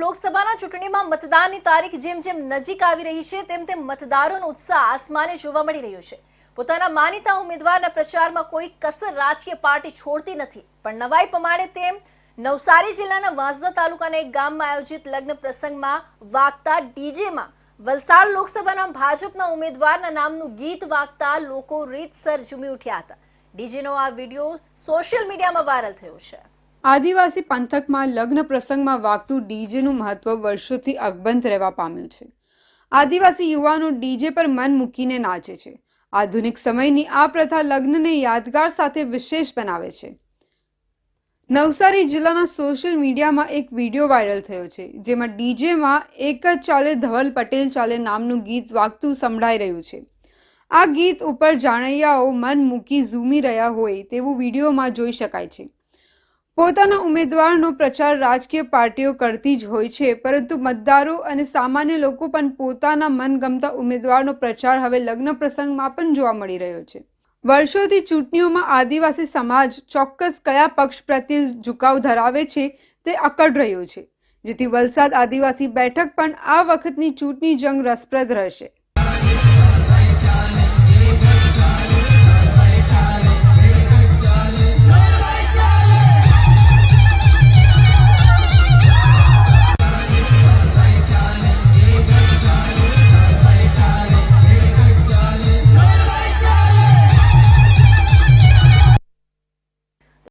લોકસભાના ચૂંટણીમાં મતદાનની તારીખ જેમ જેમ નજીક આવી રહી છે, તેમ તેમ મતદારોનો ઉત્સાહ આસમાને જોવા મળી રહ્યો છે. પોતાના માનીતા ઉમેદવારના પ્રચારમાં કોઈ કસર રાજકીય પાર્ટી છોડતી નથી, પણ નવાઈ પ્રમાણે તેમ નવસારી જિલ્લાના વાંસદા તાલુકાના એક ગામમાં આયોજિત લગ્ન પ્રસંગમાં વાગતા ડીજેમાં વલસાડ લોકસભાના ભાજપના ઉમેદવારના નામનું ગીત વાગતા લોકો રીતસર ઝૂમી ઉઠ્યા હતા. ડીજેનો આ વીડિયો સોશિયલ મીડિયામાં વાયરલ થયો છે. આદિવાસી પંથકમાં લગ્ન પ્રસંગમાં વાગતું ડીજેનું મહત્વ વર્ષોથી અકબંધ રહેવા પામ્યું છે. આદિવાસી યુવાનો ડીજે પર મન મૂકીને નાચે છે. આધુનિક સમયની આ પ્રથા લગ્નને યાદગાર સાથે વિશેષ બનાવે છે. નવસારી જિલ્લાના સોશિયલ મીડિયામાં એક વીડિયો વાયરલ થયો છે, જેમાં ડીજેમાં એક જ ચાલે ધવલ પટેલ ચાલે નામનું ગીત વાગતું સંભળાઈ રહ્યું છે. આ ગીત ઉપર જાણૈયાઓ મન મૂકી ઝૂમી રહ્યા હોય તેવું વિડીયોમાં જોઈ શકાય છે. પોતાના ઉમેદવારનો પ્રચાર રાજકીય પાર્ટીઓ કરતી જ હોય છે, પરંતુ મતદારો અને સામાન્ય લોકો પણ પોતાના મનગમતા ઉમેદવારનો પ્રચાર હવે લગ્ન પ્રસંગમાં પણ જોવા મળી રહ્યો છે. વર્ષોથી ચૂંટણીઓમાં આદિવાસી સમાજ ચોક્કસ કયા પક્ષ પ્રત્યે ઝુકાવ ધરાવે છે તે અકડ રહ્યો છે, જેથી વલસાડ આદિવાસી બેઠક પણ આ વખતની ચૂંટણી જંગ રસપ્રદ રહેશે.